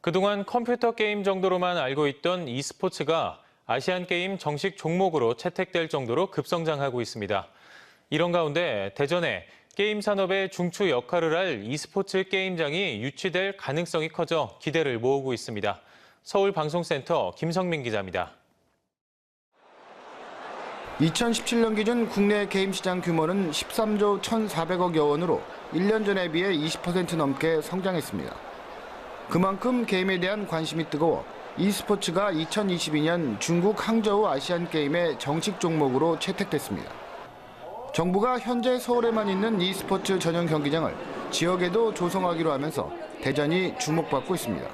그동안 컴퓨터 게임 정도로만 알고 있던 e스포츠가 아시안 게임 정식 종목으로 채택될 정도로 급성장하고 있습니다. 이런 가운데 대전에 게임 산업의 중추 역할을 할 e스포츠 게임장이 유치될 가능성이 커져 기대를 모으고 있습니다. 서울 방송센터 김성민 기자입니다. 2017년 기준 국내 게임 시장 규모는 13조 1,400억여 원으로 1년 전에 비해 20% 넘게 성장했습니다. 그만큼 게임에 대한 관심이 뜨거워 e스포츠가 2022년 중국 항저우 아시안 게임의 정식 종목으로 채택됐습니다. 정부가 현재 서울에만 있는 e스포츠 전용 경기장을 지역에도 조성하기로 하면서 대전이 주목받고 있습니다.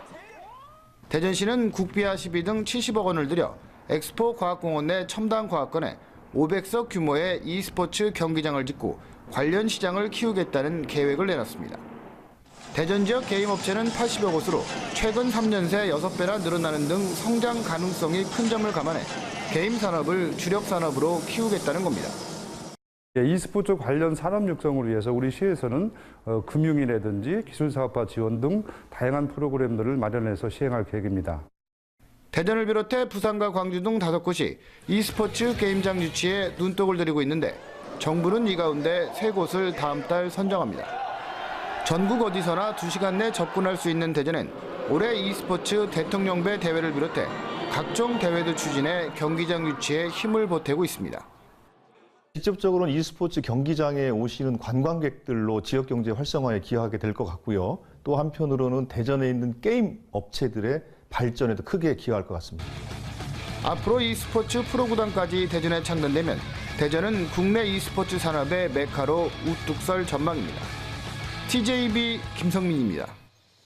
대전시는 국비와 시비 등 70억 원을 들여 엑스포 과학공원 내 첨단 과학관에 500석 규모의 e스포츠 경기장을 짓고 관련 시장을 키우겠다는 계획을 내놨습니다. 대전 지역 게임 업체는 80여 곳으로 최근 3년 새 6배나 늘어나는 등 성장 가능성이 큰 점을 감안해 게임 산업을 주력 산업으로 키우겠다는 겁니다. 예, e스포츠 관련 산업 육성을 위해서 우리 시에서는 어, 금융이라든지 기술사업화 지원 등 다양한 프로그램들을 마련해서 시행할 계획입니다. 대전을 비롯해 부산과 광주 등 다섯 곳이 e스포츠 게임장 유치에 눈독을 들이고 있는데 정부는 이 가운데 세 곳을 다음 달 선정합니다. 전국 어디서나 2시간 내 접근할 수 있는 대전엔 올해 e스포츠 대통령배 대회를 비롯해 각종 대회도 추진해 경기장 유치에 힘을 보태고 있습니다. 직접적으로는 e스포츠 경기장에 오시는 관광객들로 지역 경제 활성화에 기여하게 될 것 같고요. 또 한편으로는 대전에 있는 게임 업체들의 발전에도 크게 기여할 것 같습니다. 앞으로 e스포츠 프로구단까지 대전에 창단되면 대전은 국내 e스포츠 산업의 메카로 우뚝 설 전망입니다. TJB 김성민입니다.